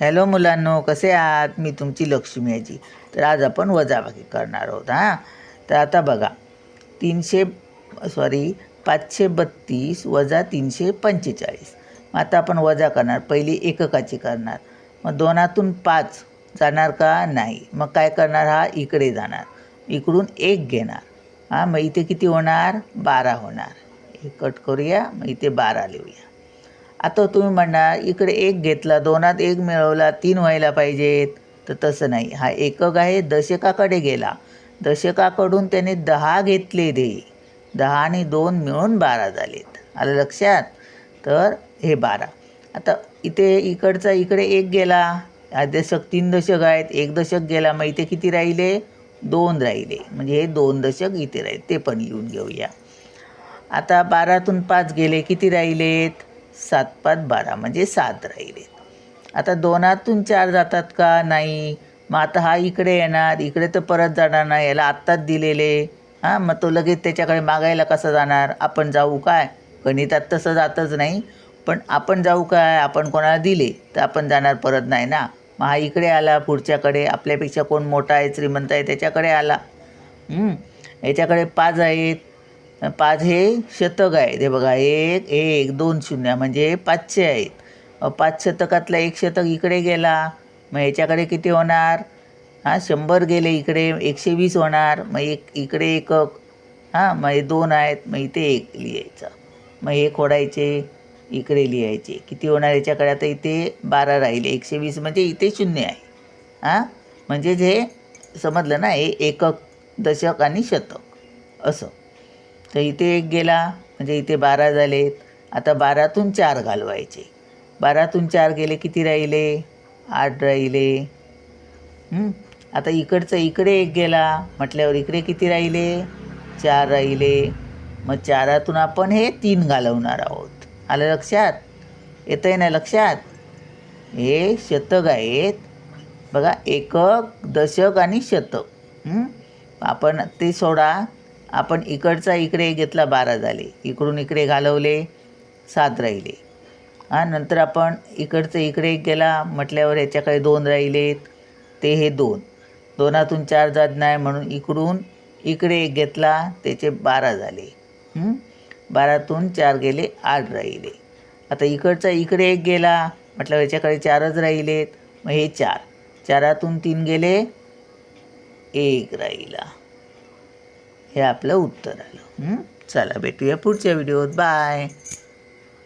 Hello मुलांनो कसे आहात? मी तुमची लक्ष्मी आजी. तर आज आपण वजाबाकी करणार आहोत हां? तर आता बघा तीनशे सॉरी पाचशे बत्तीस वजा तीनशे पंचेचाळीस. मग आता आपण वजा करणार. पहिली एककाची करणार. मग दोनातून पाच जाणार का? नाही. मग काय करणार? हा इकडे जाणार. इकडून एक घेणार. हां मग इथे किती होणार? बारा होणार. हे कट करूया मग इथे बारा लिहूया. आता तुम्ही म्हणणार इकडे एक घेतला दोनात एक मिळवला तीन व्हायला पाहिजेत. तर तसं नाही. हा एकक आहे दशकाकडे गेला. दशकाकडून त्याने दहा घेतले दे. दहा आणि दोन मिळून बारा झालेत. आलं लक्षात? तर हे बारा. आता इथे इकडचा इकडे एक गेला. हा दशक तीन दशक आहेत. एक दशक गेला मग इथे किती राहिले? दोन राहिले. म्हणजे हे दोन दशक इथे राहिले. ते पण लिहून घेऊया. आता बारातून पाच गेले. किती राहिलेत? सात पाच बारा म्हणजे सात राहिले आता दोनातून चार जातात का? नाही. मग आता हा इकडे येणार इकडे तर परत जाणार नाही याला आत्ताच दिलेले. हां मग तो लगेच त्याच्याकडे मागायला कसा जाणार? आपण जाऊ काय? गणितात तसं जातच नाही. पण आपण जाऊ काय? आपण कोणाला दिले तर आपण जाणार परत नाही ना? मग हा इकडे आला पुढच्याकडे. आपल्यापेक्षा कोण मोठा आहे श्रीमंत आहे त्याच्याकडे आला. याच्याकडे पाच आहेत. पाच हे शतक आहेत. हे बघा एक एक दोन शून्य म्हणजे पाचशे आहेत. पाच शतकातला एक शतक इकडे गेला मग याच्याकडे किती होणार? हां शंभर गेले इकडे एकशे वीस होणार. मग एक इकडे एकक हां मग हे दोन आहेत मग इथे एक लिहायचं. मग हे खोडायचे इकडे लिहायचे. किती होणार याच्याकडे? आता इथे बारा राहिले एकशे वीस म्हणजे इथे शून्य आहे. हां म्हणजेच हे समजलं ना हे एकक दशक आणि शतक असं. तर इथे एक गेला म्हणजे इथे बारा झालेत. आता बारातून चार घालवायचे. बारातून चार गेले किती राहिले? आठ राहिले. आता इकडचं इकडे एक गेला. म्हटल्यावर इकडे किती राहिले? चार राहिले. मग चारातून आपण हे तीन घालवणार आहोत. आलं लक्षात? येतं आहे ना लक्षात? हे शतक आहेत. बघा एकक दशक आणि शतक. आपण ते सोडा. आपण इकडचा इकडे घेतला बारा झाले. इकडून इकडे घालवले सात राहिले. हां नंतर आपण इकडचं इकडे एक गेला म्हटल्यावर याच्याकडे दोन राहिलेत. ते हे दोन. दोनातून चार जात नाही म्हणून इकडून इकडे एक घेतला त्याचे बारा झाले. बारातून चार गेले आठ राहिले. आता इकडचा इकडे एक गेला म्हटल्यावर याच्याकडे चारच राहिलेत. मग हे चार. चारातून तीन गेले एक राहिला. हे आपलं उत्तर आलं. चला भेटूया पुढच्या व्हिडिओत. बाय.